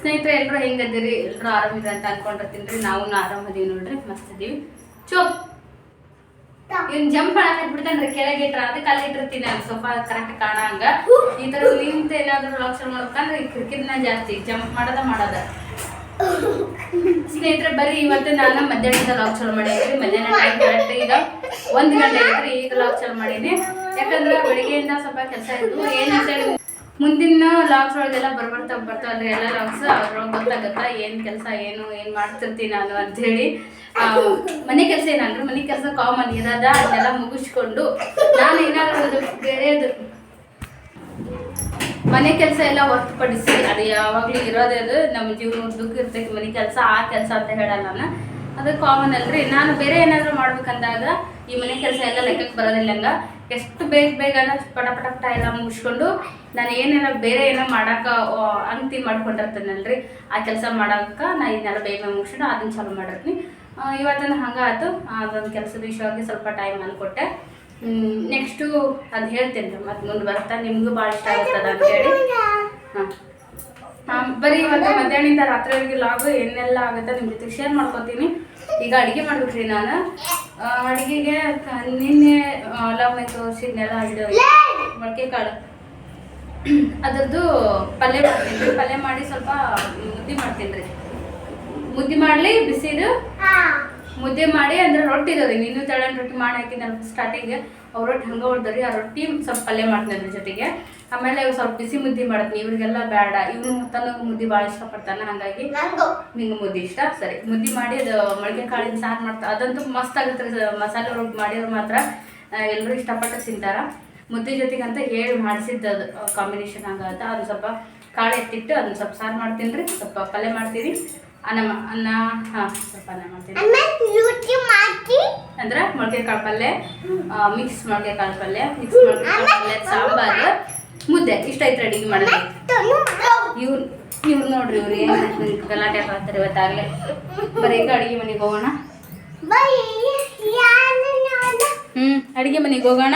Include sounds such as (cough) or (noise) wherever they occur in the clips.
ಸ್ನೇಹಿತರೆ ಎಲ್ಲರೂ ಹೆಂಗದಿರಿ ಎಲ್ಲರೂ ಆರಾಮಿದ್ರೆ ಅಂತ ಅನ್ಕೊಂಡಿರ್ತೀನಿ ರೀ ನಾವು ಆರಾಮದೀವಿ ನೋಡ್ರಿ ಮಸ್ತ್ ಇದೀವಿ ಚೋಪ್ ಜಂಪ್ ಮಾಡಕ್ ಬಿಡ್ತಾನ್ರಿ ಕೆಳಗೆ ಇಟ್ರ, ಅದಕ್ಕೆ ಅಲ್ಲಿ ಇಟ್ಟಿರ್ತೀನಿ ನಾನು. ಸ್ವಲ್ಪ ಕರೆಕ್ಟ್ ಕಾಣಂಗ ಈ ತರ ನಿಂತ ಏನಾದ್ರು ಲಕ್ಷಣ ಮಾಡ್ಬೇಕಂದ್ರೆ ಈ ಕ್ರಿಕೆಟ್ನ ಜಾಸ್ತಿ. ಜಂಪ್ ಮಾಡೋದ ಮಾಡೋದ. ಸ್ನೇಹಿತರೆ, ಬರೀ ಇವತ್ತು ನಾನು ಮಧ್ಯಾಹ್ನದ ಲಾಕ್ ಚಾಲು ಮಾಡಿದ್ರಿ ಮಧ್ಯಾಹ್ನ ಟೈಮ್ ಕರೆಕ್ಟ್ ಈಗ ಒಂದು ಗಂಟೆ ಐತ್ರಿ ಈಗ ಲಾಕ್ ಚಾಲು ಮಾಡೀನಿ ಯಾಕಂದ್ರೆ ಬೆಳಿಗ್ಗೆಯಿಂದ ಸ್ವಲ್ಪ ಕೆಲಸ ಇದ್ದು ಏನು ಅಂತೇಳಿ ಮುಂದಿನ ಲಾಕ್ಸ್ ಒಳಗೆಲ್ಲ ಬರ್ಬರ್ತಾ ಅಂದ್ರೆ ಎಲ್ಲ ಲಾಕ್ಸ್ ಅದ್ರೊಳಗೆ ಗೊತ್ತಾಗತ್ತಾ ಏನು ಕೆಲಸ ಏನು ಏನು ಮಾಡ್ತಿರ್ತೀನಿ ನಾನು ಅಂಥೇಳಿ. ಆ, ಮನೆ ಕೆಲಸ ಏನಂದ್ರೆ ಮನೆ ಕೆಲಸ ಕಾಮನ್ ಇರೋದ ಅದನ್ನೆಲ್ಲ ಮುಗಿಸ್ಕೊಂಡು ನಾನು ಏನಾದ್ರು ಬೇರೆದು ಮನೆ ಕೆಲಸ ಎಲ್ಲ ಹೊರತುಪಡಿಸಿ ಅದು ಯಾವಾಗ್ಲೂ ಇರೋದೇ ಅದು ನಮ್ಮ ಜೀವನ ದುಃಖ ಇರ್ತೈತಿ ಮನೆ ಕೆಲಸ ಆ ಕೆಲಸ ಅಂತ ಹೇಳಲ್ಲ ನಾನು. ಅದು ಕಾಮನ್ ಅಲ್ರಿ. ನಾನು ಬೇರೆ ಏನಾದ್ರು ಮಾಡ್ಬೇಕಂದಾಗ ಈ ಮನೆ ಕೆಲಸ ಎಲ್ಲ ಲೆಕ್ಕಕ್ಕೆ ಬರೋದಿಲ್ಲ ಎಷ್ಟು ಬೇಗ ಬೇಗ ಪಟ ಪಟ ಎಲ್ಲ ಮುಗಿಸ್ಕೊಂಡು ನಾನು ಏನೇನೋ ಬೇರೆ ಏನೋ ಅಂಗತಿ ಅಂತಿ ಮಾಡ್ಕೊಂಡಿರ್ತೇನಲ್ರಿ, ಆ ಕೆಲಸ ಮಾಡೋಕೆ ನಾ ಇದನ್ನೆಲ್ಲ ಬೇಗ ಮುಗಿಸ್ಕೊಂಡು ಅದನ್ನ ಚಾಲು ಮಾಡಿರ್ತೀನಿ. ಇವತ್ತಿನ ಆಯ್ತು ಅದೊಂದು ಕೆಲಸದ ವಿಷಯವಾಗಿ ಸ್ವಲ್ಪ ಟೈಮ್ ಅಂದ್ಕೊಟ್ಟೆ ನೆಕ್ಸ್ಟು ಅದು ಹೇಳ್ತೇನೆ ರೀ, ಮತ್ತೆ ಮುಂದೆ ಬರ್ತಾ, ನಿಮಗೂ ಭಾಳ ಇಷ್ಟ ಆಗತ್ತದ ಅಂತ ಹೇಳಿ. ಹಾಂ. ಬರೀ ಇವತ್ತು ಮಧ್ಯಾಹ್ನದಿಂದ ರಾತ್ರಿವರೆಗೆ ಲಾಗು ಏನೆಲ್ಲ ಆಗುತ್ತೆ ನಿಮ್ಮ ಜೊತೆ ಶೇರ್ ಮಾಡ್ಕೊತೀನಿ. ಈಗ ಅಡುಗೆ ಮಾಡ್ಬಿಟ್ರಿ ನಾನು? ಅಡುಗೆಗೆ ನಿನ್ನೆ ಲವ್ ತೋರಿಸಿದ್ನೆಲ್ಲ ಇದು ಮೊಳಕೆ ಕಾಳು. ಅದ್ರದ್ದು ಪಲ್ಯ ಮಾಡ್ತೀನಿ ಪಲ್ಯ ಮಾಡಿ ಸ್ವಲ್ಪ ಮುದ್ದೆ ಮಾಡ್ತೀನಿ ರೀ ಮುದ್ದೆ ಮಾಡಲಿ ಬಿಸಿದು ಮುದ್ದೆ ಮಾಡಿ ಅಂದ್ರೆ ರೊಟ್ಟಿ ಇದಾವೆ ನೀನು ತಳನ್ ರೊಟ್ಟಿ ಮಾಡಿ ಹಾಕಿದ್ನಲ್ಲ ಸ್ಟಾರ್ಟಿಂಗ್ ಅವ್ರ ರೊಟ್ಟಿ ಹಂಗೆ ಉಳ್ದರಿ ಆ ರೊಟ್ಟಿ ಸ್ವಲ್ಪ ಪಲ್ಯ ಮಾಡ್ತೀನಿ ಅದ್ರ ಜೊತೆಗೆ. ಆಮೇಲೆ ಇವ್ ಸ್ವಲ್ಪ ಬಿಸಿ ಮುದ್ದೆ ಮಾಡ್ತೀನಿ ಇವ್ರಿಗೆಲ್ಲ ಬೇಡ ಇವ್ನು ತನಗೆ ಮುದ್ದೆ ಭಾಳ ಇಷ್ಟಪಡ್ತಾನೆ ಹಾಗಾಗಿ ನಿಂಗೆ ಮುದ್ದೆ ಇಷ್ಟ? ಸರಿ. ಮುದ್ದೆ ಮಾಡಿ ಅದು ಮೊಳಕೆ ಕಾಳಿನ ಸಾರು ಮಾಡ್ತಾ ಅದಂತೂ ಮಸ್ತ್ ಆಗುತ್ತೆ ರೀ ಮಸಾಲೆ ರೊಟ್ಟಿ ಮಾಡಿದ್ರೆ ಮಾತ್ರ ಎಲ್ಲರೂ ಇಷ್ಟಪಟ್ಟು ತಿಂತಾರ. ಮುದ್ದೆ ಜೊತೆಗೆ ಅಂತ ಹೇಳಿ ಮಾಡಿಸಿದ್ದು ಅದು ಕಾಂಬಿನೇಷನ್ ಹಂಗಾಗುತ್ತೆ ಅದು ಸ್ವಲ್ಪ ಕಾಳು ಎತ್ತಿಟ್ಟು ಅದನ್ನ ಸ್ವಲ್ಪ ಸಾರು ಮಾಡ್ತೀನಿ ರೀ ಸ್ವಲ್ಪ ಪಲ್ಯ ಮಾಡ್ತೀನಿ ಅನ್ನ ಅನ್ನ ಹಾಂ ಸ್ವಲ್ಪ ಅನ್ನ ಮಾಡ್ತೀನಿ. ಅಂದ್ರೆ ಮೊಳಕೆ ಕಾಳು ಪಲ್ಯ ಮಿಕ್ಸ್ ಮೊಳಕೆ ಕಾಳು ಪಲ್ಯ ಮಿಕ್ಸ್ ಮೊಳಕೆ ಕಾಳು ಪಲ್ಯ ಸಾಂಬಾರು ಮುದ್ದೆ ಇಷ್ಟ ಐತೆ ಅಡಿಗೆ ಮಾಡಿದ್ರೆ ಇವ್ರು ಇವ್ರು ನೋಡ್ರಿ ಇವ್ರು ಏನು ಗಲಾಟೆ ಮಾಡ್ತಾರೆ ಇವತ್ತಾಗಲೇ ಬರೀ ಈಗ ಅಡುಗೆ ಮನೆಗೆ ಹೋಗೋಣ. ಹ್ಞೂ ಅಡುಗೆ ಮನೆಗೆ ಹೋಗೋಣ.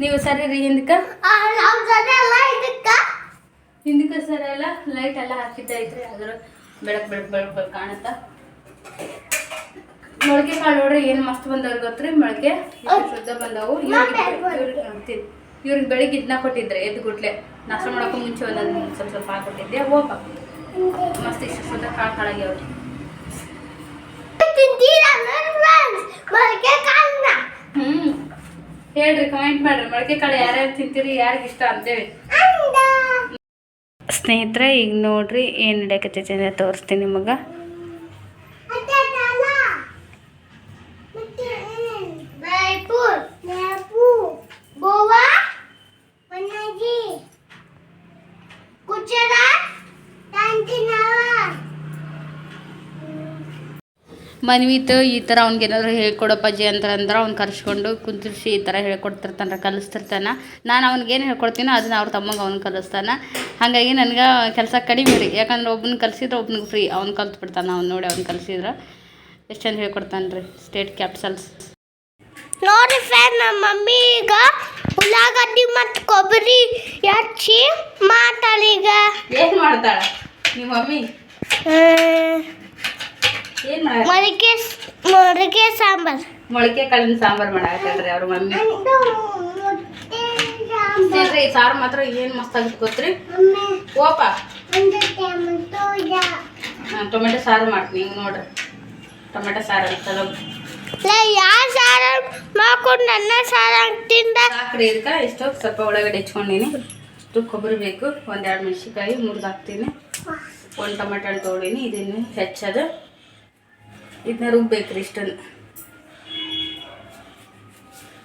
ನೀವು ಸರಿ ರೀ ಹಿಂದಕ್ಕೆ? ಹಿಂದಕ್ಕೆ ಸರಿ ಎಲ್ಲ ಲೈಟ್ ಎಲ್ಲ ಹಾಕಿದ್ದೈತ್ರಿ ಅದ್ರ ಬೆಳಕು ಬೆಳಕ್ ಬೆಳಕ್ ಬೆಳಕ್ ಕಾಣುತ್ತ? ಮೊಳಕೆ ಕಾಳು ನೋಡ್ರಿ ಏನು ಮಸ್ತ್ ಬಂದವ್ರಿ ಗೊತ್ತ್ರಿ? ಮೊಳಕೆ ಶುದ್ಧ ಬಂದವು. ಇವ್ರಿಗೆ ಬೆಳಿಗ್ಗೆ ಇದನ್ನ ಕೊಟ್ಟಿದ್ರೆ ಎದ್ದು ಗುಡ್ಲೆ ನಾಷ್ಟ ಮಾಡೋಕೆ ಮುಂಚೆ ಒಂದೊಂದು ಸ್ವಲ್ಪ ಸ್ವಲ್ಪ ಹಾಕೊಟ್ಟಿದ್ದೆ ಓಪ ಮಸ್ತ್ ಇಷ್ಟು ಶುದ್ಧ ಕಾಳು ಕಾಳಾಗ್ಯಾವ್ರಿ ಹ್ಞೂ ಹೇಳ್ರಿ ಕಮೆಂಟ್ ಮಾಡ್ರಿ. ಮೊಳಕೆ ಕಾಳು ಯಾರ್ಯಾರು ತಿಂತೀರಿ ಯಾರಿಗೆ ಇಷ್ಟ ಅಂತೇಳಿ. ಸ್ನೇಹಿತರೆ ಈಗ ನೋಡ್ರಿ ಏನು ನಡೆಯಕತ್ತೈತಿ ಅಂತ ತೋರಿಸ್ತೀನಿ ನಿಮಗೆ. ಮನ್ವಿತು ಈ ಥರ ಅವ್ನಿಗೆ ಏನಾದ್ರು ಹೇಳ್ಕೊಡಪ್ಪಾಜಿ ಅಂತ ಅಂದ್ರೆ ಅವ್ನು ಕರ್ಸ್ಕೊಂಡು ಕುಂತಿರ್ಸಿ ಈ ಥರ ಹೇಳ್ಕೊಡ್ತಿರ್ತಾನೆ ಕಲಿಸ್ತಿರ್ತಾನೆ. ನಾನು ಅವ್ನಿಗೇನು ಹೇಳ್ಕೊಡ್ತೀನೋ ಅದನ್ನ ಅವ್ರ ತಮ್ಮಂಗೆ ಅವ್ನು ಕಲಿಸ್ತಾನೆ. ಹಾಗಾಗಿ ನನಗೆ ಕೆಲಸ ಕಡಿಮೆ ರೀ ಯಾಕಂದ್ರೆ ಒಬ್ಬನ ಕಲಿಸಿದ್ರೆ ಒಬ್ನಿಗೆ ಫ್ರೀ ಅವ್ನು ಕಲ್ತ್ಬಿಡ್ತಾನೆ ಅವ್ನು ನೋಡಿ ಅವ್ನು ಕಲಿಸಿದ್ರೆ ಎಷ್ಟು ಚಂದ ಹೇಳ್ಕೊಡ್ತಾನೆ ರೀ ಸ್ಟೇಟ್ ಕ್ಯಾಪಿಟಲ್ಸ್ ನೋಡಿ ಫ್ರೆಂಡ್ ನಮ್ಮ ಮಮ್ಮಿ ಈಗ ಉಳ್ಳಾಗಡ್ಡಿ ಮತ್ತು ಕೊಬ್ಬರಿ ಹಚ್ಚಿ ಮಾಡ್ತಾಳೆ ಈಗ ಏನು ಮಾಡ್ತಾಳೆ ನಿಮ್ಮ ಮಮ್ಮಿ? ಮೊಳಕೆ ಮಡಿಕೆ ಸಾಂಬಾರ್. ಮೊಳಕೆ ಕಾಳಿನ ಸಾಂಬಾರ್ ಮಾಡಾಕತ್ರಿ ಅವ್ರ ಮಮ್ಮಿ. ಸಾರು ಮಾತ್ರ ಏನು ಮಸ್ತ್ ಆಗುತ್ತೆ ಗೊತ್ತ್ರಿ? ಓಪ. ಟೊಮೆಟೊ ಸಾರು ಮಾಡ್ತೀನಿ ಹಿಂಗೆ ನೋಡ್ರಿ. ಟೊಮೆಟೊ ಸಾರು ಚಲೋ ಯಾವ ಸಾರ ಮಾಡ್ಕೊಂಡು ನನ್ನ ಸಾರು ಸಾಕ್ರಿ ಇದಕ್ಕೆ ಇಷ್ಟು ಸ್ವಲ್ಪ ಒಳಗಡೆ ಹೆಚ್ಕೊಂಡಿನಿ ಇಷ್ಟು ಕೊಬ್ಬರಿ ಬೇಕು ಒಂದೆರಡು ಮೆಣಸಿನ್ಕಾಯಿ ಮುರಿದು ಹಾಕ್ತೀನಿ. ಒಂದು ಟೊಮೆಟೊ ತೊಗೊಂಡೀನಿ ಇದನ್ನು ಹೆಚ್ಚದು. ಇದನ್ನ ರುಬ್ಬೇಕ್ರಿ ಇಷ್ಟನ್ನು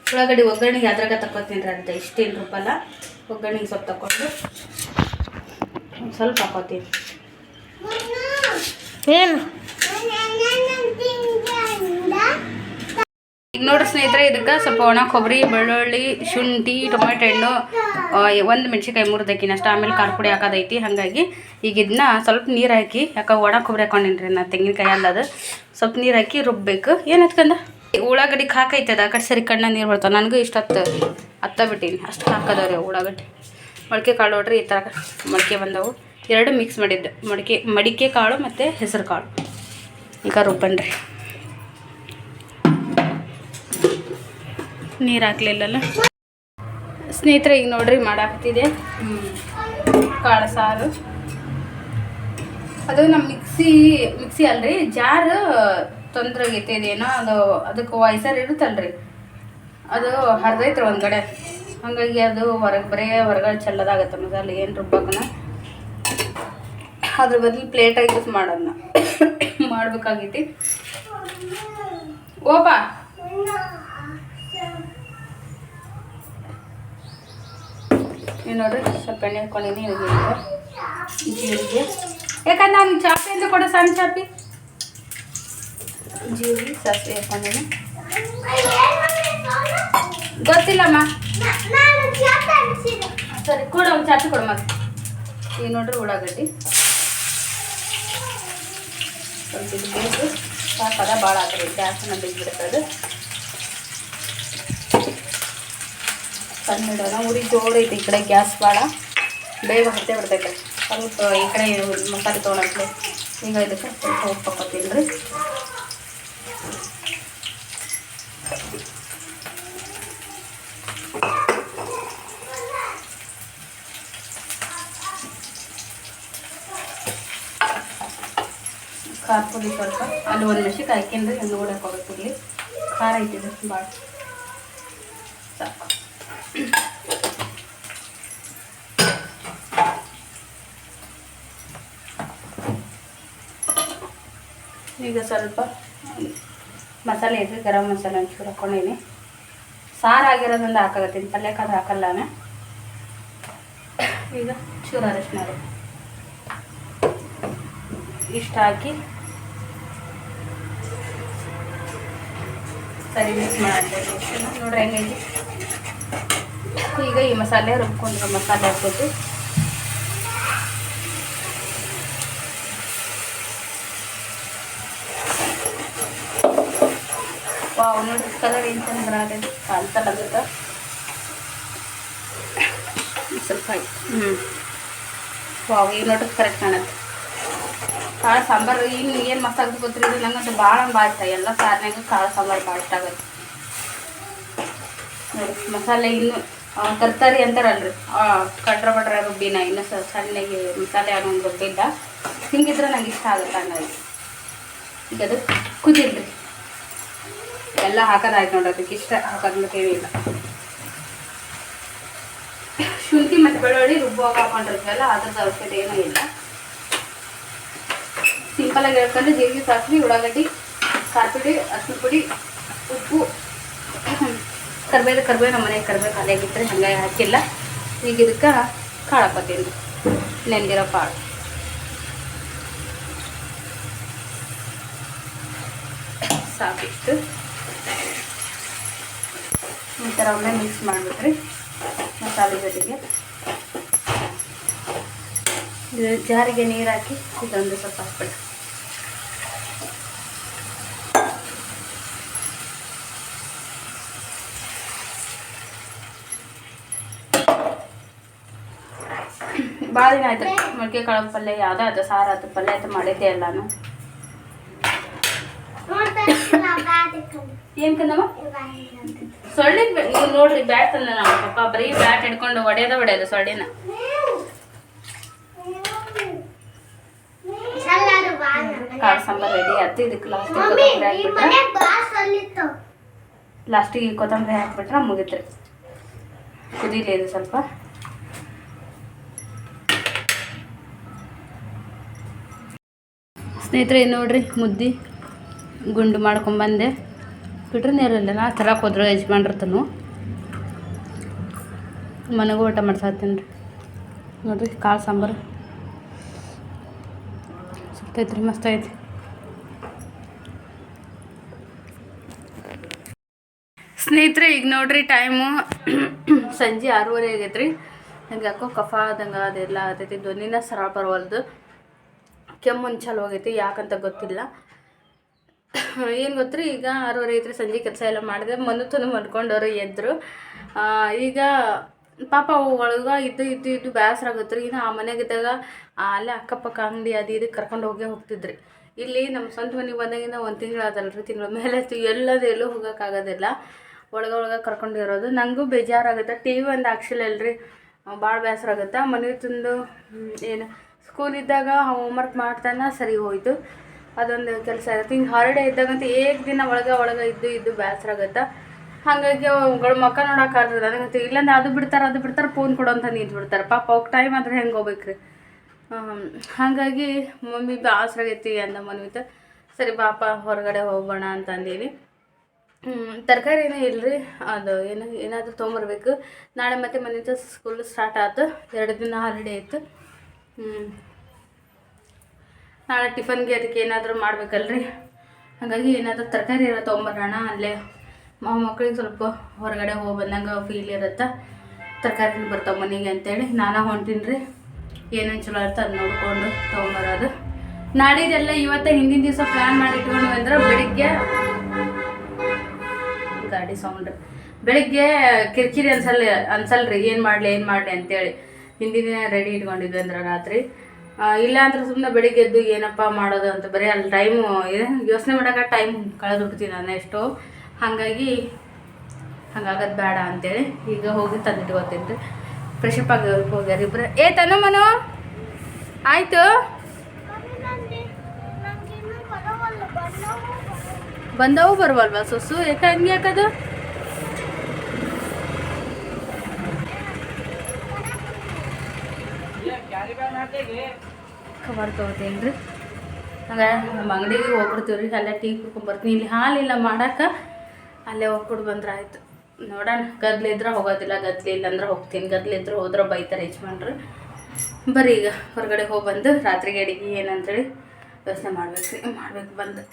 ಉಳ್ಳಾಗಡ್ಡಿ ಒಗ್ಗರಣೆಗೆ ಅದ್ರಾಗ ತಕ್ಕೊತೀನಿ ರೀ ಅಂತ. ಇಷ್ಟೇನು ರುಬ್ಬಲ್ಲ ಒಗ್ಗರಣೆಗೆ ಸ್ವಲ್ಪ ಒಂದ್ ಸ್ವಲ್ಪ ಹಾಕೋತೀನಿ. ಏನು? ಈಗ ನೋಡ್ರಿ ಸ್ನೇಹಿತರೆ, ಇದಕ್ಕೆ ಸ್ವಲ್ಪ ಒಣ ಕೊಬ್ಬರಿ, ಬೆಳ್ಳುಳ್ಳಿ, ಶುಂಠಿ, ಟೊಮೆಟೊ ಹಣ್ಣು ಒಂದು ಮೆಣಸಿನ್ಕಾಯಿ ಮುರಿದಕ್ಕಿನ ಅಷ್ಟು. ಆಮೇಲೆ ಖಾರ ಪುಡಿ ಹಾಕೋದೈತಿ. ಹಾಗಾಗಿ ಈಗ ಇದನ್ನ ಸ್ವಲ್ಪ ನೀರು ಹಾಕಿ, ಯಾಕೆ ಒಣ ಕೊಬ್ಬರಿ ಹಾಕೊಂಡಿನ್ರಿ ರೀ ನಾ ತೆಂಗಿನಕಾಯಿ ಅಲ್ಲದು ಸ್ವಲ್ಪ ನೀರು ಹಾಕಿ ರುಬ್ಬೇಕು. ಏನು ಹತ್ಕಂದ ಉಳ್ಳಾಗಡ್ಡಿ ಹಾಕೈತದ ಆ ಕಡೆ ಸರಿ ಕಣ್ಣ ನೀರು ಬರ್ತಾವೆ. ನನಗೂ ಇಷ್ಟು ಹತ್ತು ಹತ್ತ ಬಿಟ್ಟೀನಿ ಅಷ್ಟು ಹಾಕೋದವ್ರಿ ಉಳ್ಳಾಗಡ್ಡಿ. ಮೊಳಕೆ ಕಾಳು ನೋಡ್ರಿ ಈ ಥರ ಮೊಳಕೆ ಬಂದವು. ಎರಡು ಮಿಕ್ಸ್ ಮಾಡಿದ್ದೆ. ಮಡಿಕೆ ಮಡಿಕೆ ಕಾಳು ಮತ್ತು ಹೆಸರು ಕಾಳು. ಈಗ ರುಬ್ಬನ್ರಿ. ನೀರು ಹಾಕ್ಲಿಲ್ಲಲ್ಲ. ಸ್ನೇಹಿತರೆ, ಈಗ ನೋಡ್ರಿ ಮಾಡಾಕತ್ತಿದೆ. ಕಾಳು ಸಾರು. ಅದು ನಮ್ಮ ಮಿಕ್ಸಿ ಮಿಕ್ಸಿ ಅಲ್ರಿ, ಜಾರ್ ತೊಂದರೆ ಆಗೈತೆ ಇದೇನೋ ಅದು, ಅದಕ್ಕೆ ವಾಯ್ಸರ್ ಇರುತ್ತಲ್ರಿ. ಅದು ಹರಿದೈತ್ರಿ ಒಂದು ಕಡೆ ಹಾಗಾಗಿ ಅದು ಹೊರಗೆ ಬರೇ ಹೊರಗಡೆ ಚೆಲ್ಲದಾಗತ್ತೆ ಮಸಾಲೆ ಏನು ರುಬ್ಬಕ್ಕನ ಅದ್ರ ಬದಲು ಪ್ಲೇಟಾಗಿ ಯೂಸ್ ಮಾಡೋದನ್ನ ಮಾಡ್ಬೇಕಾಗೈತಿ. ಓಪಾ. ನೀವು ನೋಡ್ರಿ, ಸ್ವಲ್ಪ ಎಣ್ಣೆ ಹಾಕೊಂಡಿನಿ ಜೀರಿಗೆ ಯಾಕಂದ್ರೆ ನಾನು ಚಾಪಿ ಅಂತ ಕೊಡೋ ಸಣ್ಣ ಚಾಪಿ. ಜೀರಿಗೆ ಸಾಸಿವೆ ಹಾಕೊಂಡಿನಿ ಗೊತ್ತಿಲ್ಲಮ್ಮ. ಸರಿ, ಕೊಡು ಒಂದು ಚಾಪಿ ಕೊಡು ಮತ್ತೆ. ಈಗ ನೋಡ್ರಿ ಉಳ್ಳಾಗಡ್ಡಿ. ಸ್ವಲ್ಪ ಇದು ಬೇಕು ಸಾಕದ ಭಾಳ ಆಗ್ತದೆ ಗ್ಯಾಸನ್ನ ಬಿದ್ದುಬಿಡ್ತದೆ ಇಡೋಣ ಉರಿ ಜೋರು ಐತೆ ಈ ಕಡೆ ಗ್ಯಾಸ್ ಭಾಳ ಬೇಗ ಹೊಟ್ಟೆ ಬಿಡ್ತೈತೆ. ಸ್ವಲ್ಪ ಈ ಕಡೆ ಮಸಾಲೆ ತೊಗೊಳಕ್ಕೆ ಈಗ ಇದಕ್ಕೆ ಸ್ವಲ್ಪ ಉಪ್ಪು ರೀ ಖಾರ ಪುಡಿ ಸ್ವಲ್ಪ. ಅಲ್ಲಿ ಒಂದು ಮೆಣಸಿಗೆ ಹಾಕ್ಯಂಡ್ರಿ ನೋಡಕ್ಕೆ ಹೋಗುತ್ತೆ ಇಲ್ಲಿ ಖಾರ ಐತಿದೆ ಭಾಳ ಈಗ ಸ್ವಲ್ಪ ಮಸಾಲೆ ಇದ್ರೆ ಗರಂ ಮಸಾಲೆ ಒಂಚೂರು ಹಾಕ್ಕೊಂಡೀನಿ. ಸಾರು ಆಗಿರೋದ್ರಿಂದ ಹಾಕಾಗತ್ತೀನಿ ಪಲ್ಯಕ್ಕಾದ್ರೆ ಹಾಕಲ್ಲ ನಾನು ಈಗ ಚೂರು ಅರಶಿನ ಇಷ್ಟು ಹಾಕಿ ಸರಿ ಮಿಕ್ಸ್ ಮಾಡ್ತೇವೆ ನೋಡ್ರಿ ಹೆಂಗೈತಿ ಈಗ ಈ ಮಸಾಲೆ ರುಬ್ಕೊಂಡಿರೋ ಮಸಾಲೆ ಹಾಕ್ಬೇಕು ವಾವ್ ನೋಡಿ ಕಲರ್ ಏನು ಚಂದ ಬರಾಗೈತೆ ಕಾಣ್ತಲ್ಲ ಅದಕ್ಕೆ ಸ್ವಲ್ಪ ಹ್ಞೂ ವಾವ್ ಈಗ ನೋಟಕ್ಕೆ ಕರೆಕ್ಟ್ ಕಾಣತ್ತೆ. ಕಾಳು ಸಾಂಬಾರು ಇನ್ನು ಏನು ಮಸ್ತ್ ಆಗುತ್ತೆ ಗೊತ್ತಿರಿ? ನಂಗಂತೂ ಭಾಳ ಭಾಳ ಇಷ್ಟ. ಎಲ್ಲ ಸಾರಿನಾಗ ಕಾಳು ಸಾಂಬಾರು ಭಾಳ ಇಷ್ಟ ಆಗುತ್ತೆ. ನೋಡಿ ಮಸಾಲೆ ಇನ್ನು ಆ, ತರ್ತಾರಿ ಅಂತಾರಲ್ರಿ? ಕಟ್ರ ಕಡ್ರ ಬಡ್ರ ರುಬ್ಬಿನ ಇನ್ನು ಸಣ್ಣಗೆ ಮಸಾಲೆ ಅನ್ನೊಂದು ರುಬ್ಬಿದ್ದ. ಹಿಂಗಿದ್ರೆ ನಂಗೆ ಇಷ್ಟ ಆಗುತ್ತೆ ಅನ್ನೋದು. ಈಗ ಅದು ಕುದಿಲ್ರಿ ಎಲ್ಲ ಹಾಕೋದಾಯ್ತು ನೋಡ್ರಿ ಅದಕ್ಕೆ ಇಷ್ಟ ಹಾಕೋದ್ಮೇಲೆ ಶುಂಠಿ ಮತ್ತು ಬೆಳ್ಳುಳ್ಳಿ ರುಬ್ಬುವಾಗ ಹಾಕೊಂಡಿರ್ತೀವಲ್ಲ, ಅದ್ರದ್ದು ಅವಶ್ಯಕತೆ ಏನೂ ಇಲ್ಲ. ಸಿಂಪಲಾಗಿ ಹೇಳ್ಕೊಂಡ್ರೆ ಜೀರಿಗೆ, ಸಾಸಿವೆ, ಉಳ್ಳಾಗಡ್ಡಿ ಖಾರ ಪುಡಿ ಪುಡಿ, ಉಪ್ಪು ಕರ್ಬೇವು ಕರ್ಬೇವು ನಮ್ಮ ಮನೆಗೆ ಕರ್ಬೇವು ಖಾಲಿ ಆಗಿದ್ರೆ ಹಂಗಾಗಿ ಹಾಕಿಲ್ಲ. ಈಗ ಇದಕ್ಕೆ ಕಾಳು ಹಾಕೋತೀನಿ ನೆಂದಿರೋ ಕಾಳು. ಸಾಕಿಷ್ಟು. ಈ ಥರ ಒಮ್ಮೆ ಮಿಕ್ಸ್ ಮಾಡಿಬಿಟ್ರಿ ಮಸಾಲೆ ಜೊತೆಗೆ. ಜಾರಿಗೆ ನೀರು ಹಾಕಿ ಇದೊಂದು ಸ್ವಲ್ಪ ಹಾಕ್ಬಿಡಿ ಭಾಳ ದಿನ ಆಯ್ತು. ಮೊಳಕೆ ಕಾಳು ಪಲ್ಯ ಯಾವುದೋ ಅದು ಸಾರು ಅದು ಪಲ್ಯ ಆಯ್ತು, ಮಾಡಿದ್ದೆ ಎಲ್ಲಾನು ಏನು ಕಂದಮ್ಮ? ಸೊಳ್ಳೆ ಬೆ- ನೋಡ್ರಿ ಬ್ಯಾಟ್ ತಂದ ನಮ್ಮ ಪಾಪ ಬರೀ ಬ್ಯಾಟ್ ಹಿಡ್ಕೊಂಡು ಹೊಡೆಯೋದ ಹೊಡೆಯೋದು ಸೊಳ್ಳೆನ. ಕಾಳು ಸಾಂಬಾರು ರೆಡಿ ಆಯ್ತು ಇದಕ್ಕೆ ಲಾಸ್ಟಿಗೆ ಕೊತ್ತಂಬರಿ ಹಾಕ್ಬಿಟ್ರೆ? ಲಾಸ್ಟಿಗೆ ಕೊತ್ತಂಬರಿ ಹಾಕ್ಬಿಟ್ರೆ ಮುಗಿತ್ರಿ. ಕುದೀಲಿ ಇದು ಸ್ವಲ್ಪ. ಸ್ನೇಹಿತರೆ ನೋಡ್ರಿ ಮುದ್ದೆ ಗುಂಡು ಮಾಡ್ಕೊಂಬಂದೆ ಬಿಟ್ರೆ ನೀರಲ್ಲ, ನಾ ತರಕ್ಕೆ ಹೋದ್ರು ಯಜಮಾನ್ರತನು. ಮನೆಗೂ ಊಟ ಮಾಡ್ಸಾತೀನಿ ರೀ. ನೋಡ್ರಿ, ಕಾಳು ಸಾಂಬಾರು. ಸಿಗ್ತೈತೆ ರೀ ಮಸ್ತ್ ಐತಿ ಸ್ನೇಹಿತರೆ, ಈಗ ನೋಡ್ರಿ ಟೈಮು (clears throat) ಸಂಜೆ ಆರೂವರೆ ಆಗೈತೆ ರೀ ನಂಗೆ ಯಾಕೋ ಕಫ ಆದಂಗೆ, ಅದೆಲ್ಲ ಆಗ್ತೈತಿ. ಧ್ವನಿನ ಸರಳ ಬರವಲ್ದು ಕೆಮ್ಮು ಚಲೋ ಆಗೈತಿ, ಯಾಕಂತ ಗೊತ್ತಿಲ್ಲ. ಏನು ಗೊತ್ತ್ರಿ? ಈಗ ಆರೂವರೆ ಐತ್ರಿ ಸಂಜೆ ಕೆಲಸ ಎಲ್ಲ ಮಾಡಿದೆ ಮನುತನು ಮಲ್ಕೊಂಡವ್ರು ಎದ್ರು. ಈಗ ಪಾಪ ಒಳಗೆ ಇದ್ದು ಇದ್ದು ಇದ್ದು ಬೇಸರ ಆಗತ್ತೆ ರೀ ಇನ್ನು ಆ ಮನೆಗಿದ್ದಾಗ ಅಲ್ಲೇ ಅಕ್ಕಪಕ್ಕ ಅಂಗಡಿ ಅದು ಇದು ಕರ್ಕೊಂಡು ಹೋಗೇ ಹೋಗ್ತಿದ್ರಿ. ಇಲ್ಲಿ ನಮ್ಮ ಸ್ವಂತ ಮನೆಗೆ ಬಂದಾಗಿಂದ ಒಂದು ತಿಂಗಳು ರೀ ತಿಂಗಳ ಮೇಲೆ ಎಲ್ಲದು ಎಲ್ಲೂ ಹೋಗೋಕ್ಕಾಗೋದಿಲ್ಲ ಒಳಗೆ ಒಳಗೆ ಕರ್ಕೊಂಡಿರೋದು ನನಗೂ ಬೇಜಾರಾಗುತ್ತೆ. ಟಿ ವಿ ಒಂದು ಹಾಕ್ಸಿಲ್ಲ ಅಲ್ರಿ. ಭಾಳ ಬೇಸರ ಆಗುತ್ತೆ. ಮನೆ ತಂದು ಏನು ಸ್ಕೂಲ್ ಇದ್ದಾಗ ಹೋಮ್ವರ್ಕ್ ಮಾಡ್ತಾನೆ, ಸರಿ ಹೋಯ್ತು. ಅದೊಂದು ಕೆಲಸ ಇರುತ್ತೆ ಹಿಂಗೆ ಹಾಲಿಡೇ ಇದ್ದಾಗಂತೂ ಏಕ್ ದಿನ ಒಳಗೆ ಒಳಗೆ ಇದ್ದು ಇದ್ದು ಬೇಸರ ಆಗುತ್ತೆ? ಹಾಗಾಗಿ ಅವುಗಳು ಮಕ್ಕ ನೋಡೋಕ್ಕಾಗ್ತದೆ ನನಗಂತೂ ಇಲ್ಲಾಂದ್ರೆ ಅದು ಬಿಡ್ತಾರೆ ಅದು ಬಿಡ್ತಾರೆ ಫೋನ್ ಕೊಡು ಅಂತ ನಿಂತು ಬಿಡ್ತಾರೆ. ಪಾಪ ಅವ್ಕೆ ಟೈಮ್ ಆದರೆ ಹೆಂಗೆ ಹೋಗ್ಬೇಕ್ರಿ? ಹಾಗಾಗಿ ಮಮ್ಮಿ ಬೇಸರ ಐತಿ ಅಂದ ಮನ್ವಿತ. ಸರಿ ಪಾಪ ಹೊರಗಡೆ ಹೋಗೋಣ ಅಂತ ಅಂದೀನಿ ತರಕಾರಿ ಏನೂ ಇಲ್ಲರಿ ಅದು ಏನು, ಏನಾದರೂ ತೊಗೊಂಬರ್ಬೇಕು ನಾಳೆ ಮತ್ತೆ ಮನೆಯಿಂದ ಸ್ಕೂಲ್ ಸ್ಟಾರ್ಟ್ ಆಯ್ತು ಎರಡು ದಿನ ಹಾಲಿಡೇ ಇತ್ತು. ಹ್ಞೂ ನಾಳೆ ಟಿಫನ್ಗೆ ಅದಕ್ಕೆ ಏನಾದರೂ ಮಾಡ್ಬೇಕಲ್ರಿ? ಹಾಗಾಗಿ ಏನಾದರೂ ತರಕಾರಿ ಎಲ್ಲ ತೊಗೊಂಬರೋಣ ಅಲ್ಲೇ. ಮಾವ ಮಕ್ಳಿಗೆ ಸ್ವಲ್ಪ ಹೊರಗಡೆ ಹೋಗಿ ಬಂದಂಗೆ ಫೀಲ್ ಇರುತ್ತೆ. ತರಕಾರಿ ಬರ್ತಾವೆ ಮನೆಗೆ ಅಂತೇಳಿ ನಾನು ಹೊಂಟೀನಿ ರೀ ಏನೇನು ಚಲೋ ಇರುತ್ತೆ ಅದು ನೋಡಿಕೊಂಡು ತೊಗೊಂಬರೋದು. ನಾಡಿದೆಲ್ಲ ಇವತ್ತೇ ಹಿಂದಿನ ದಿವಸ ಪ್ಲ್ಯಾನ್ ಮಾಡಿ ಇಟ್ಕೊಂಡು ಅಂದ್ರೆ ಬೆಳಿಗ್ಗೆ ಗಾಡಿ ಸೌಂಡ್. ಬೆಳಿಗ್ಗೆ ಕಿರಿಕಿರಿ ಅನ್ಸಲ್ಲ ಅನ್ಸಲ್ರಿ ಏನು ಮಾಡಲಿ ಏನು ಮಾಡಲಿ ಅಂತೇಳಿ. ಹಿಂದಿನ ರೆಡಿ ಇಟ್ಕೊಂಡಿದ್ವಿ ಅಂದ್ರೆ ರಾತ್ರಿ. ಇಲ್ಲ ಅಂದ್ರೆ ಸುಮ್ಮನೆ ಬೆಳಿಗ್ಗೆ ಎದ್ದು ಏನಪ್ಪ ಮಾಡೋದು ಅಂತ ಬರೀ ಅಲ್ಲಿ ಟೈಮು ಯೋಚನೆ ಮಾಡೋಕೆ ಟೈಮ್ ಕಳೆದು ಬಿಡ್ತೀನಿ ನಾನು ಎಷ್ಟೋ. ಹಾಗಾಗಿ ಹಂಗಾಗದು ಬೇಡ ಅಂತೇಳಿ ಈಗ ಹೋಗಿ ತಂದಿಟ್ಕೋತೀನಿ ರೀ ಫ್ರೆಶಪ್ ಆಗಿ ಹೋಗ್ಯಾರ ಇಬ್ಬರು ಏ, ತನ ಮನು? ಆಯಿತು? ಬಂದವು ಬರುವಲ್ವಾ ಸೊಸು? ಯಾಕೆ, ಹಂಗೆ ಯಾಕದು? ಕವರ್ ತೊಗೋತೀನಿ ರೀ ಹಂಗೆ ನಮ್ಮ ಅಂಗಡಿಗೆ ಹೋಗ್ಬಿಡ್ತೀವಿ ರೀ ಅಲ್ಲೇ ಟೀ ಕುಡ್ಕೊಂಬರ್ತೀನಿ. ಇಲ್ಲಿ ಹಾಲಿಲ್ಲ ಮಾಡೋಕೆ ಅಲ್ಲೇ ಹೋಗ್ಬಿಟ್ಟು ಬಂದ್ರೆ ಆಯ್ತು. ನೋಡೋಣ ಗದ್ಲಿದ್ರೆ ಹೋಗೋದಿಲ್ಲ ಗದ್ಲಿ ಇಲ್ಲಂದ್ರೆ ಹೋಗ್ತೀನಿ. ಗದ್ಲಿದ್ರೆ ಹೋದ್ರೆ ಬೈತಾರೆ ಯಜಮಾನ್ರು. ಬರೀ ಈಗ, ಹೊರಗಡೆ ಹೋಗಿ ಬಂದು ರಾತ್ರಿಗೆ ಅಡಿಗೆ ಏನಂತೇಳಿ ವ್ಯವಸ್ಥೆ ಮಾಡ್ಬೇಕು ರೀ, ಮಾಡ್ಬೇಕು ಬಂದು.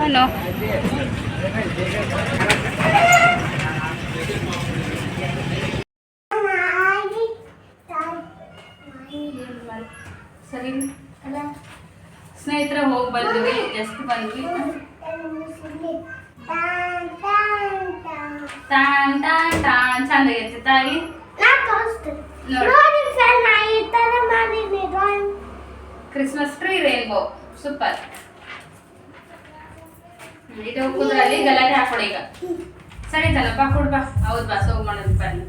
ನಾನು ಸರಿ ಅಲ್ಲ ಸ್ನೇಹಿತರೆ ಹೋಗಿ ಬಂದ್ವಿ ಜಸ್ಟ್ ಬಂದ್ವಿ ಟಾನ್ ಟಾನ್ ಟಾನ್ ಚಂದ ಆಗೈತೆ ತಾಯಿ ಕ್ರಿಸ್ಮಸ್ ಟ್ರೀ ರೇನ್ಬೋ ಸೂಪರ್ ಇದು ಕುದ್ರಲ್ಲಿ, ಗಲಾಟೆ ಹಾಕೊಡಿ ಈಗ. ಸರಿ ತನಪ್ಪ ಕೊಡ್ ಬಾ ಹೌದು ಬಾ, ಸೋಗ್ ಮಾಡೋದು ಬನ್ನಿ.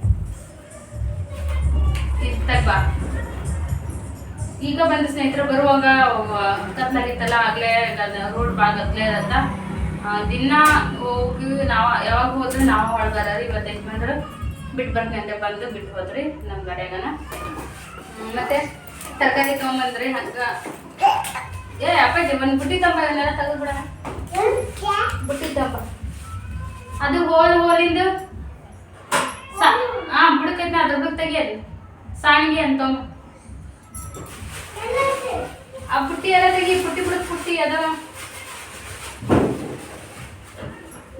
ಇರ್ತಾಗ ಬಾ. ಈಗ ಬಂದ ಸ್ನೇಹಿತರು, ಬರುವಾಗ ಕತ್ಲಾಗಿತ್ತಲ್ಲ, ಆಗ್ಲೇ ರೋಡ್ ಭಾಳ ಗತ್ಲೆ ಇರತ್ತ. ದಿನ ಹೋಗಿ ನಾವು, ಯಾವಾಗ ಹೋದ್ರೆ ನಾವು ಹೊಳ್ಗಾರ ಇವತ್ತು ಯಜಮಾನ್ರು ಬಿಟ್ಟು ಬರ್ತೀನಿ ಅಂತ ಬಂದು ಬಿಟ್ಟು ಹೋದ್ರಿ ನಮ್ಮ ಗಾಡಿಯಾಗನ. ಮತ್ತೆ ತರಕಾರಿ ತೊಗೊಂಬಂದ್ರಿ, ಹಂಗ. ಏ, ಅಪ್ಪಾಜಿ, ಒಂದು ಬುಟ್ಟಿ ತಂಬ ಇದನ್ನೆಲ್ಲ ತೆಗೆದ್ಬಿಡ ಅದು ಹೋಲ್ ಹೋಲಿಂದು ಹಾ ಬುಡಕೈತಿ ಅದ್ರ ಬುಡಕ್ ತೆಗಿಯೋದು. ಸಾಣಿಗೆ ಅಂತ ಆ ಪುಟ್ಟಿ ಎಲ್ಲ ತೆಗಿ, ಪುಟ್ಟಿ ಬುಡಕ್ ಪುಟ್ಟಿ ಅದ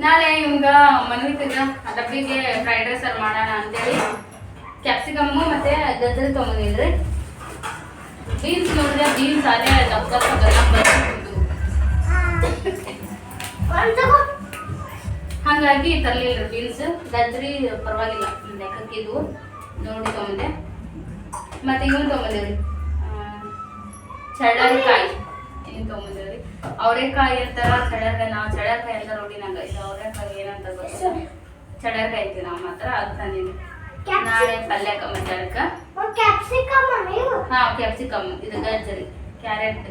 ನಾಳೆ ಇವಂಗ ಮನ್ವಿತಿಗ ಡಬ್ಬಿಗೆ ಫ್ರೈಡ್ ರೈಸ್ ಅಲ್ಲಿ ಮಾಡೋಣ ಅಂತೇಳಿ ಕ್ಯಾಪ್ಸಿಕಮ್ಮು ಮತ್ತೆ ಗಜ್ಜರಿ ತೊಗೊಂಡಿದ್ರಿ ಬೀನ್ಸ್ ನೋಡಿದ್ರೆ ಬೀನ್ಸ್ ಅದೇ ದಪ್ಪ ದಪ್ಪ ಗಲ್ಲ ಹಾಗಾಗಿ ತರಲಿಲ್ಲ ಬೀನ್ಸ್ ಗಜ್ರಿ ಪರವಾಗಿಲ್ಲ. ಲೆಕ್ಕಕ್ಕಿದ್ವು ನೋಡಿ ತೊಗೊಂಡೆ. ಮತ್ತೆ ಇವನ್ ತೊಗೊಂಡೇವ್ರಿ ಚಳ್ಳರಿಕಾಯಿ. ಏನು ತೊಗೊಂಡೇವ್ರಿ ಅವರೆಕಾಯಿ ಅಂತಾರ ಚಳ್ಳರ್ಕಾಯಿ ನಾವು ಚಳ್ಳಕಾಯಿ ಅಂತ ನೋಡಿ ನಂಗೆ. ಇದು ಅವರೆಕಾಯಿ ಏನಂತ ಗೊತ್ತಿಲ್ಲ ಚಳ್ಳರ್ಕಾಯಿ ಐತಿ ನಾವು ಮಾತ್ರ ಅದು ತಂದಿನಿ ನಾಳೆ ಪಲ್ಯಕ್ಕ ನೀವು ಹಾ ಕ್ಯಾಪ್ಸಿಕಮ್. ಇದು ಗಜ್ಜರಿ. ಕ್ಯಾರೆಟ್.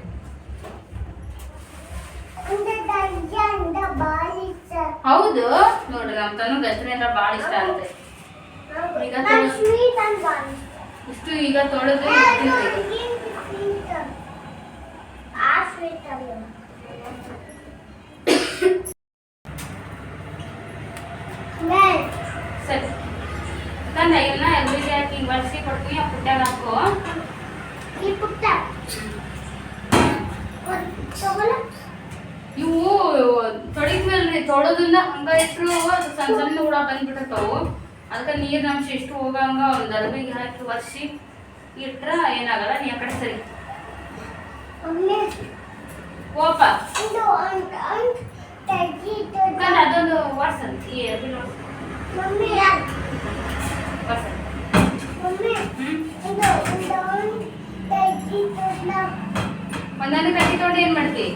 ಹೌದು. ನೋಡ್ರಿ ನಮ್ಮ ತನು ಗಜ್ಜರಿ ಅಂದ್ರೆ ಭಾಳ ಇಷ್ಟ ಅಂತೆ ಈಗ ಇಷ್ಟು ಈಗ ತೊಳೆದು ಸರಿ. ತಂದ ಇವನ್ನ ಎಲ್ರಿಗೆ ಹಾಕಿ ಕೊಡ್ತೀನಿ ಆ ಪುಟ್ಟಾಗ ಹಾಕೋ. ಈ ಪುಟ್ಟ ತಗೊಳ. ಇವು ತೊಳಿದ್ಮೇಲೆ ತೊಳೆದಿಂದ ಹಂಗ ಇಟ್ರು ಅದು ಸಣ್ಣ ಸಣ್ಣ ಹುಳ ಬಂದ್ಬಿಟ್ಟಿರ್ತಾವು ಅದಕ್ಕೆ ನೀರಿನ ಅಂಶ ಎಷ್ಟು ಹೋಗಂಗ ಒಂದು ಅರ್ಬಿಗೆ ಹಾಕಿ ಒರೆಸಿ ಇಟ್ರ ಏನಾಗಲ್ಲ ನೀ ಆ ಕಡೆ ಸರಿ. ಅದೊಂದು ಒರ್ಸನ್ ಈ ಒಂದೊಂದು ಕಟ್ಟಿ ತೊಗೊಂಡು ಏನು ಮಾಡ್ತಿ?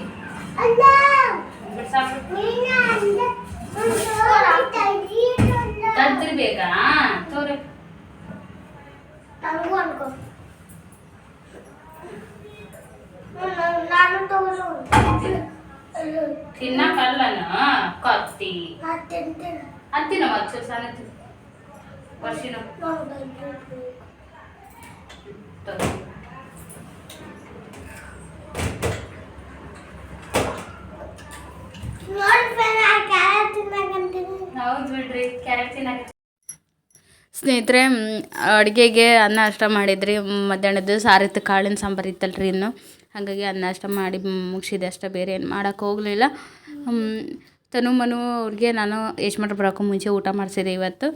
ಅಲ್ಲ ಬಿಡ್ಸಾಕ್ಬಿಟ್ಟು ನೀನು ಅಂದ ಒಂದು ತೆಗೀತು ತಡ್ತಿರ್ಬೇಕಾ ತೋರಿ ನಂಗೂ ಅನ್ಕೋ ನಾನು- ನಾನು ತಗೊಳ್ಳೋ ತಿನ್ನಕ್ಕಲ್ಲನ ಕತ್ತಿ ನಾನು ತಿಂತೀನಿ ಅಂತಿನ ಮತ್ತೆ ಸಣ್ಣ ವರ್ಷಿನ ನಂಗೆ ತಗೋ ನೋಡಿ ಫ್ರೆಂಡ್ ಆ ಕ್ಯಾರೆಟ್ ತಿನ್ನಕಂತೀನಿ ಸ್ನೇಹಿತರೆ ಅಡುಗೆಗೆ ಅನ್ನ ಅಷ್ಟ ಮಾಡಿದ್ರಿ. ಮಧ್ಯಾಹ್ನದ ಸಾರಿತ್ತು, ಕಾಳಿನ ಸಾಂಬಾರು ಇತ್ತಲ್ರಿ ಇನ್ನು. ಹಾಗಾಗಿ ಅನ್ನ ಅಷ್ಟ ಮಾಡಿ ಮುಗಿಸಿದೆ ಅಷ್ಟೇ, ಬೇರೆ ಏನು ಮಾಡೋಕೆ ಹೋಗಲಿಲ್ಲ. ತನು ಮನು ಅವ್ರಿಗೆ ನಾನು ಯಜಮಾನ್ರು ಬರೋಕ್ಕೂ ಮುಂಚೆ ಊಟ ಮಾಡಿಸಿದೆ ಇವತ್ತು.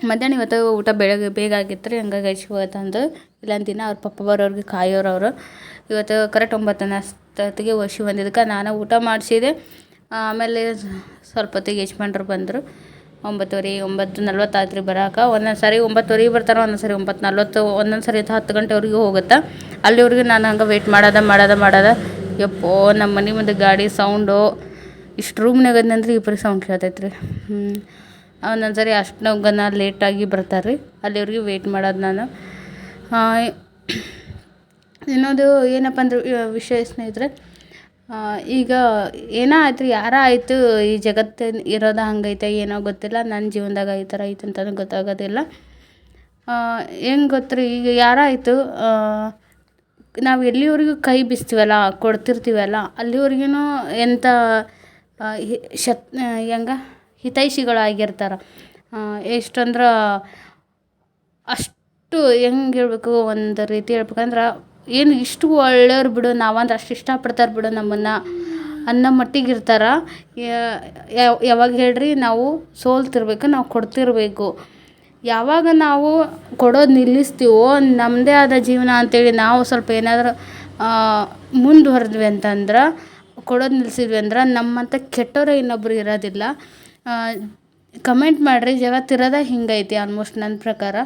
ಮಧ್ಯಾಹ್ನ ಇವತ್ತು ಊಟ ಬೆಳಗ್ಗೆ ಬೇಗ ಆಗಿತ್ತು ರೀ ಹಂಗಾಗಿ ಐಶ್ವತ್ತಂದು ತಂದು ದಿನ ಅವ್ರ ಪಪ್ಪ ಬರೋರಿಗೆ ಕಾಯೋರು ಅವರು. ಇವತ್ತು ಕರೆಕ್ಟ್ ಒಂಬತ್ತು ಅಷ್ಟೊತ್ತಿಗೆ ವಶಿ ಬಂದಿದ್ದಕ್ಕೆ, ನಾನು ಊಟ ಮಾಡಿಸಿದೆ. ಆಮೇಲೆ ಸ್ವಲ್ಪ ಹೊತ್ತಿಗೆ ಯಜಮಾನ್ರು ಬಂದರು. ಒಂಬತ್ತುವರೆ, ಒಂಬತ್ತು ನಲ್ವತ್ತಾಯ್ತು ರೀ ಬರೋಕೆ. ಒಂದೊಂದು ಸಾರಿ ಒಂಬತ್ತುವರೆಗೆ ಬರ್ತಾರೆ ಒಂದೊಂದು ಸಾರಿ ಒಂಬತ್ತು ನಲ್ವತ್ತು, ಒಂದೊಂದು ಸಾರಿ ಹತ್ತು ಗಂಟೆವರೆಗೂ ಹೋಗುತ್ತೆ? ಅಲ್ಲಿವರೆಗೂ ನಾನು ಹಂಗೆ ವೆಯ್ಟ್ ಮಾಡೋದ ಮಾಡೋದ ಮಾಡೋದ. ಯಪ್ಪೋ, ನಮ್ಮ ಮನೆ ಮುಂದೆ ಗಾಡಿ ಸೌಂಡು ಇಷ್ಟು ರೂಮ್ನಾಗ ಅಂದ್ರೆ ಇಬ್ಬರು ಸೌಂಡ್ ಕೇಳ್ತೈತೆ ರೀ ಹ್ಞೂ ಒಂದೊಂದು ಸರಿ ಅಷ್ಟು ಗನ ಲೇಟಾಗಿ ಬರ್ತಾರೆ ರೀ ಅಲ್ಲಿವರೆಗೆ ವೆಯ್ಟ್ ಮಾಡೋದು ನಾನು. ಇನ್ನೊಂದು ಏನಪ್ಪ ಅಂದ್ರೆ, ವಿಷಯ ಸ್ನೇಹಿತರೆ ಈಗ ಏನೋ ಆಯ್ತು ರೀ ಯಾರ ಆಯಿತು ಈ ಜಗತ್ತಿನ ಇರೋದು ಹಂಗೈತೆ, ಏನೋ ಗೊತ್ತಿಲ್ಲ ನನ್ನ ಜೀವನದಾಗ ಈ ಥರ ಐತೆ ಅಂತಲೂ ಗೊತ್ತಾಗೋದಿಲ್ಲ. ಹೆಂಗೆ ಗೊತ್ತ್ರಿ, ಈಗ ಯಾರಾಯಿತು ನಾವು ಎಲ್ಲಿವರೆಗೂ ಕೈ ಬಿಸ್ತೀವಲ್ಲ, ಕೊಡ್ತಿರ್ತೀವಲ್ಲ ಅಲ್ಲಿವರೆಗೂ ಎಂಥ ಶತ್ ಹೆಂಗ, ಹಿತೈಷಿಗಳಾಗಿರ್ತಾರೆ. ಎಷ್ಟಂದ್ರೆ ಅಷ್ಟು ಹೆಂಗೆ ಹೇಳ್ಬೇಕು, ಒಂದು ರೀತಿ ಹೇಳ್ಬೇಕಂದ್ರೆ ಏನು ಇಷ್ಟು ಒಳ್ಳೆಯವ್ರು ಬಿಡು, ನಾವಂದ್ರೆ ಅಷ್ಟು ಇಷ್ಟಪಡ್ತಾರೆ ಬಿಡು ನಮ್ಮನ್ನು ಅನ್ನೋ ಮಟ್ಟಿಗೆ ಇರ್ತಾರೆ. ಯಾವಾಗ ಹೇಳ್ರಿ, ನಾವು ಸೋಲ್ತಿರ್ಬೇಕು ನಾವು ಕೊಡ್ತಿರ್ಬೇಕು. ಯಾವಾಗ ನಾವು ಕೊಡೋದು ನಿಲ್ಲಿಸ್ತೀವೋ ನಮ್ಮದೇ ಆದ ಜೀವನ ಅಂತೇಳಿ ನಾವು ಸ್ವಲ್ಪ ಏನಾದರೂ ಮುಂದುವರೆದ್ವಿ ಅಂತಂದ್ರೆ, ಕೊಡೋದು ನಿಲ್ಲಿಸಿದ್ವಿ ಅಂದ್ರೆ ನಮ್ಮಂಥ ಕೆಟ್ಟವರೇ ಇನ್ನೊಬ್ರು ಇರೋದಿಲ್ಲ. ಕಮೆಂಟ್ ಮಾಡಿರಿ ಜಗತ್ತಿರೋದ ಹಿಂಗೈತಿ ಆಲ್ಮೋಸ್ಟ್ ನನ್ನ ಪ್ರಕಾರ.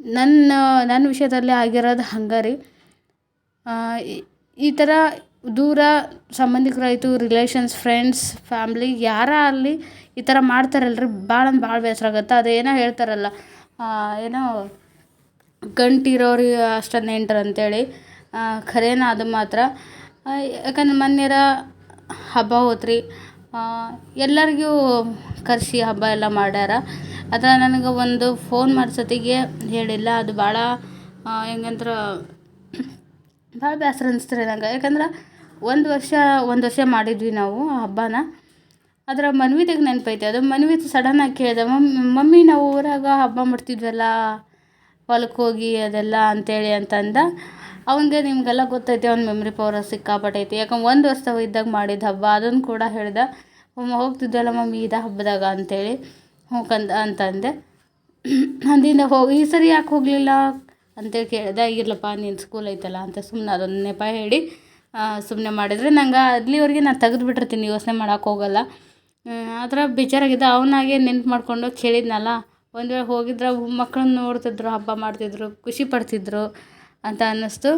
ನನ್ನ ನನ್ನ ವಿಷಯದಲ್ಲಿ ಆಗಿರೋದು ಹಂಗೆ ರೀ. ಈ- ಥರ ದೂರ ಸಂಬಂಧಿಕರಾಯಿತು ರಿಲೇಷನ್ಸ್ ಫ್ರೆಂಡ್ಸ್ ಫ್ಯಾಮ್ಲಿ ಯಾರ ಅಲ್ಲಿ ಈ ಥರ ಮಾಡ್ತಾರಲ್ರಿ ಭಾಳ ಅಂದ್ರೆ ಭಾಳ ಬೇಸರ ಆಗುತ್ತೆ ಅದೇನೋ ಹೇಳ್ತಾರಲ್ಲ ಏನೋ ಗಂಟಿರೋರಿಗೆ ಅಷ್ಟ ನೆಂಟ್ರು ಅಂತೇಳಿ. ಖರೇನ ಅದು ಮಾತ್ರ. ಯಾಕಂದ್ರೆ ಮೊನ್ನೆರ ಹಬ್ಬ ಹೋತ್ರಿ ಎಲ್ಲರಿಗೂ ಕರೆಸಿ ಹಬ್ಬ ಎಲ್ಲ ಮಾಡ್ಯಾರ. ಅದ್ರ ನನಗೆ ಒಂದು ಫೋನ್ ಮಾಡ್ಸೋತ್ತಿಗೆ ಹೇಳಿಲ್ಲ. ಅದು ಭಾಳ ಹೆಂಗಂದ್ರೆ ಭಾಳ ಬೇಸರ ಅನಿಸ್ತು ರೀ ನಂಗೆ. ಯಾಕಂದ್ರೆ ಒಂದು ವರ್ಷ ಒಂದು ವರ್ಷ ಮಾಡಿದ್ವಿ ನಾವು ಆ ಹಬ್ಬನ. ಅದರ ಮನ್ವಿದಾಗ ನೆನಪೈತೆ. ಅದು ಮನ್ವಿ ಸಡನ್ನಾಗಿ ಕೇಳಿದೆ ಮಮ್ಮಿ ಮಮ್ಮಿ ನಾವು ಊರಾಗ ಹಬ್ಬ ಮಾಡ್ತಿದ್ವಲ್ಲ ಹೊಲಕ್ಕೆ ಹೋಗಿ ಅದೆಲ್ಲ ಅಂತೇಳಿ ಅಂತಂದ. ಅವನಿಗೆ ನಿಮಗೆಲ್ಲ ಗೊತ್ತೈತೆ, ಅವ್ನ ಮೆಮ್ರಿ ಪವರ್ ಸಿಕ್ಕಾಪಟ್ಟೈತಿ. ಯಾಕಂದ್ರೆ ಒಂದು ವರ್ಷ ಇದ್ದಾಗ ಮಾಡಿದ ಹಬ್ಬ ಅದನ್ನು ಕೂಡ ಹೇಳ್ದೆ, ಮಮ್ಮ, ಹೋಗ್ತಿದ್ವಲ್ಲ ಮಮ್ಮಿ ಇದ ಹಬ್ಬದಾಗ ಅಂತೇಳಿ. ಹೋಗಂದ ಅಂತಂದೆ. ಅಂದಿಂದ ಹೋಗಿ ಈ ಸರಿ ಯಾಕೆ ಹೋಗಲಿಲ್ಲ? ಅಂತೇಳಿ ಕೇಳಿದೆ, ಇರ್ಲಪ್ಪ, ನೀನು ಸ್ಕೂಲ್ ಐತಲ್ಲ ಅಂತ ಸುಮ್ಮನೆ ಅದೊಂದು ನೆಪ ಹೇಳಿ ಸುಮ್ಮನೆ ಮಾಡಿದರೆ ನಂಗೆ ಅಲ್ಲಿವರೆಗೆ ನಾನು ತೆಗೆದು ಬಿಟ್ಟಿರ್ತೀನಿ, ಯೋಚನೆ ಮಾಡೋಕೆ ಹೋಗಲ್ಲ. ಆದ್ರೆ ಬೇಜಾರಾಗಿದ್ದ ಅವನಾಗೆ ನೆನ್ಪು ಮಾಡಿಕೊಂಡು ಕೇಳಿದ್ನಲ್ಲ, ಒಂದು ವೇಳೆ ಹೋಗಿದ್ರೆ ಮಕ್ಕಳನ್ನ ನೋಡ್ತಿದ್ರು, ಹಬ್ಬ ಮಾಡ್ತಿದ್ರು, ಖುಷಿ ಪಡ್ತಿದ್ರು ಅಂತ ಅನ್ನಿಸ್ತು.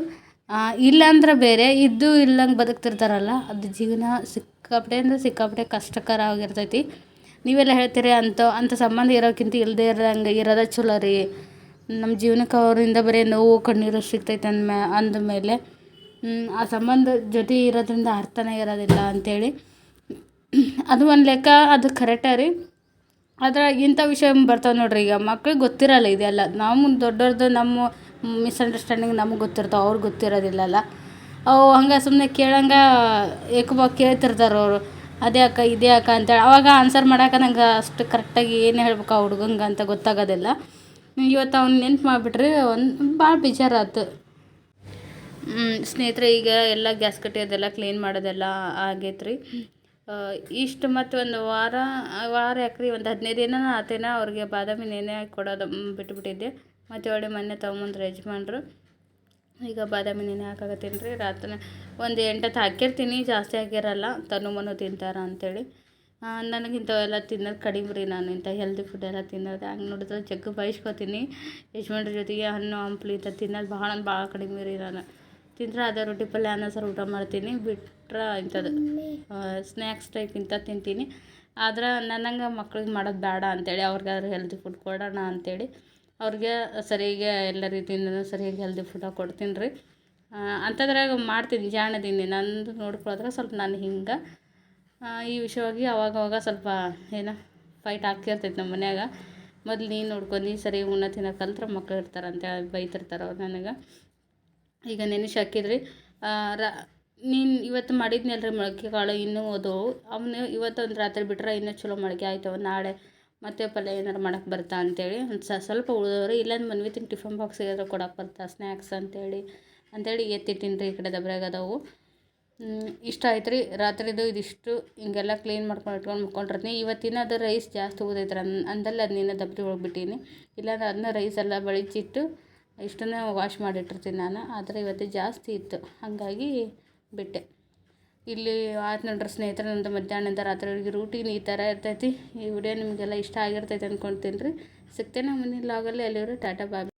ಇಲ್ಲಾಂದ್ರೆ ಬೇರೆ, ಇದ್ದು ಇಲ್ಲಂಗೆ ಬದುಕ್ತಿರ್ತಾರಲ್ಲ, ಅದು ಜೀವನ ಸಿಕ್ಕಾಪಟ್ಟೆ ಅಂದರೆ ಸಿಕ್ಕಾಪಟ್ಟೆ ಕಷ್ಟಕರ ಆಗಿರ್ತೈತಿ. ನೀವೆಲ್ಲ ಹೇಳ್ತೀರಿ ಅಂತ ಅಂಥ ಸಂಬಂಧ ಇರೋಕ್ಕಿಂತ ಇಲ್ಲದೇ ಇರೋದಂಗೆ ಇರೋದೇ ಚಲೋ ರೀ. ನಮ್ಮ ಜೀವನಕ್ಕೆ ಅವರಿಂದ ಬರೀ ನೋವು, ಕಣ್ಣೀರು ಸಿಗ್ತೈತೆ ಅಂದ್ಮೇ ಅಂದಮೇಲೆ ಆ ಸಂಬಂಧ ಜೊತೆ ಇರೋದ್ರಿಂದ ಅರ್ಥನೇ ಇರೋದಿಲ್ಲ ಅಂಥೇಳಿ ಅದು ಒಂದು ಲೆಕ್ಕ, ಅದು ಕರೆಕ್ಟ ರೀ. ಆದ್ರೆ ಇಂಥ ವಿಷಯ ಬರ್ತಾವೆ ನೋಡ್ರಿ, ಈಗ ಮಕ್ಳಿಗೆ ಗೊತ್ತಿರಲ್ಲ ಇದೆಲ್ಲ. ನಮ್ಮ ದೊಡ್ಡವ್ರದ್ದು ನಮ್ಮ ಮಿಸ್ಅಂಡರ್ಸ್ಟ್ಯಾಂಡಿಂಗ್ ನಮಗೆ ಗೊತ್ತಿರ್ತಾವೆ ಅವ್ರಿಗೆ ಗೊತ್ತಿರೋದಿಲ್ಲಲ್ಲ. ಅವು ಹಂಗೆ ಸುಮ್ಮನೆ ಕೇಳಂಗ ಏಕಬ ಕೇಳ್ತಿರ್ತಾರೆ ಅವರು. ಅದೇ ಅಕ್ಕ, ಇದೇ ಅಕ್ಕ ಅಂತೇಳಿ. ಅವಾಗ ಆನ್ಸರ್ ಮಾಡೋಕೆ ನಂಗೆ ಅಷ್ಟು ಕರೆಕ್ಟಾಗಿ ಏನು ಹೇಳ್ಬೇಕು ಆ ಹುಡುಗಂಗೆ ಅಂತ ಗೊತ್ತಾಗೋದಿಲ್ಲ. ಇವತ್ತು ಅವ್ನು ನೆನ್ಪು ಮಾಡಿಬಿಟ್ರೆ ಒಂದು ಭಾಳ ಬೇಜಾರಾತು. ಸ್ನೇಹಿತರೆ, ಈಗ ಎಲ್ಲ ಗ್ಯಾಸ್ ಕಟ್ಟಿ ಅದೆಲ್ಲ ಕ್ಲೀನ್ ಮಾಡೋದೆಲ್ಲ ಆಗೈತೆ ರೀ ಇಷ್ಟು ಮತ್ತು ಒಂದು ವಾರ ವಾರ ಯಾಕ್ರಿ, ಒಂದು ಹದಿನೈದು ದಿನ ಆತೇನ ಅವ್ರಿಗೆ ಬಾದಾಮಿ ನೆನೆ ಹಾಕಿ ಕೊಡೋದು ಬಿಟ್ಬಿಟ್ಟಿದ್ದೆ. ಮತ್ತು ಒಳ್ಳೆ ಮೊನ್ನೆ ತೊಗೊಂಬಂದ್ರು ಯಜಮಾನ್ರು. ಈಗ ಬಾದಾಮಿ ನೆನೆ ಹಾಕಾಕತ್ತೀನಿ ರೀ ರಾತ್ರಿ ಒಂದು ಎಂಟತ್ತು ಹಾಕಿರ್ತೀನಿ ಜಾಸ್ತಿ ಹಾಕಿರಲ್ಲ ತನು ಮನು ತಿಂತಾರ ಅಂಥೇಳಿ ನನಗೆ ಇಂಥವೆಲ್ಲ ತಿನ್ನೋದು ಕಡಿಮೆ ರೀ ನಾನು, ಇಂಥ ಹೆಲ್ದಿ ಫುಡ್ ಎಲ್ಲ ತಿನ್ನೋದು. ಹಂಗೆ ನೋಡಿದ್ರೆ ಜಗ್ಗ ಬಯಸ್ಕೊತೀನಿ. ಯಜಮಾನ್ರ ಜೊತೆಗೆ ಹಣ್ಣು, ಹಂಪ್ಲು ಇಂಥ ತಿನ್ನೋದು ಭಾಳ ಭಾಳ ಕಡಿಮೆ ರೀ ನಾನು. ತಿಂದ್ರೆ ಅದೇ ರೊಟ್ಟಿ ಪಲ್ಯ ಅನ್ನ ಸಾರು ಊಟ ಮಾಡ್ತೀನಿ, ಬಿಟ್ರೆ ಇಂಥದ್ದು ಸ್ನ್ಯಾಕ್ಸ್ ಟೈಪ್ ಇಂಥ ತಿಂತೀನಿ. ಆದ್ರೆ ನನಗೆ ಮಕ್ಳಿಗೆ ಮಾಡೋದು ಬೇಡ ಅಂತೇಳಿ, ಅವ್ರಿಗಾದ್ರೆ ಹೆಲ್ದಿ ಫುಡ್ ಕೊಡೋಣ ಅಂತೇಳಿ, ಅವ್ರಿಗೆ ಸರಿಯಾಗಿ ಎಲ್ಲ ರೀತಿಯಿಂದನೂ ಸರಿಯಾಗಿ ಹೆಲ್ದಿ ಫುಡ್ ಕೊಡ್ತೀನಿ ರೀ. ಅಂಥದ್ರಾಗ ಮಾಡ್ತೀನಿ ಜಾಣದೀನಿ ನಂದು ನೋಡ್ಕೊಳೋದ್ರೆ ಸ್ವಲ್ಪ ನಾನು ಹಿಂಗೆ ಈ ವಿಷಯವಾಗಿ ಅವಾಗವಾಗ ಸ್ವಲ್ಪ ಏನೋ ಫೈಟ್ ಆಗ್ತಿರ್ತೈತೆ ನಮ್ಮ ಮನ್ಯಾಗ. ಮೊದಲು ನೀನು ನೋಡ್ಕೊ, ನೀ ಸರಿ ಉಣ್ಣ, ತಿನ್ನೋ, ಕಲ್ತ್ರೆ ಮಕ್ಳು ಇರ್ತಾರಂತೆ ಬೈತಿರ್ತಾರೆ ಅವ್ರು ನನಗೆ. ಈಗ ನೆನೆಸಿ ಹಾಕಿದ್ರಿ. ರ, ನೀನು ಇವತ್ತು ಮಾಡಿದ್ನಲ್ಲ ರೀ ಮೊಳಕೆ ಕಾಳು, ಇನ್ನೂ ಓದೋವು ಅವನು ಇವತ್ತು ಒಂದು ರಾತ್ರಿ ಬಿಟ್ರೆ ಇನ್ನೂ ಚಲೋ ಮೊಳಕೆ ಆಯ್ತವ. ನಾಳೆ ಮತ್ತೆ ಪಲ್ಯ ಏನಾರು ಮಾಡಕ್ಕೆ ಬರ್ತಾ ಅಂತೇಳಿ ಒಂದು ಸ್ವಲ್ಪ ಉಳಿದವ್ರು. ಇಲ್ಲಾಂದ್ರೆ ಮನ್ವಿತಿನ ಟಿಫನ್ ಬಾಕ್ಸ್ಗೆ ಏನಾದ್ರು ಕೊಡಕ್ಕೆ ಬರ್ತಾ ಸ್ನ್ಯಾಕ್ಸ್ ಅಂತೇಳಿ ಅಂತೇಳಿ ಎತ್ತಿಟ್ಟಿನಿ ರೀ ಈ ಕಡೆ ದಬ್ರ್ಯಾಗ ಅದಾವು. ಇಷ್ಟ ಆಯ್ತು ರೀ ರಾತ್ರಿದು ಇದಿಷ್ಟು ಹಿಂಗೆಲ್ಲ ಕ್ಲೀನ್ ಮಾಡ್ಕೊಂಡು ಇಟ್ಕೊಂಡು ಮುಕ್ಕೊಂಡಿರ್ತೀನಿ. ಇವತ್ತಿನ ಅದು ರೈಸ್ ಜಾಸ್ತಿ ಉಳಿದೈತೆ ರೀ ಅಂದಲ್ಲಿ ಅದು ನೀನು ದಬ್ರಿ ಒಳಗೆ ಬಿಟ್ಟೀನಿ ಇಲ್ಲಾಂದ್ರೆ ಅದನ್ನ ರೈಸ್ ಎಲ್ಲ ಬಳಿಚಿಟ್ಟು ಇಷ್ಟನ್ನೇ ವಾಶ್ ಮಾಡಿಟ್ಟಿರ್ತೀನಿ ನಾನು. ಆದರೆ ಇವತ್ತು ಜಾಸ್ತಿ ಇತ್ತು. ಹಾಗಾಗಿ ಬಿಟ್ಟೆ. ಇಲ್ಲಿ ಆಯ್ತು ನೋಡ್ರಿ ಸ್ನೇಹಿತರೆ ನಂದು ಮಧ್ಯಾಹ್ನದಿಂದ ರಾತ್ರಿವರೆಗೆ ರೂಟೀನ್ ಈ ಥರ ಇರ್ತೈತಿ. ಈ ವಿಡಿಯೋ ನಿಮಗೆಲ್ಲ ಇಷ್ಟ ಆಗಿರ್ತೈತೆ ಅಂದ್ಕೊಳ್ತೀನಿ ರೀ. ಸಿಗ್ತೇನೆ ಮುಂದಿನ ಲಾಗಲ್ಲಿ ಅಲ್ಲಿವರು ಟಾಟಾ ಬಾಬಿ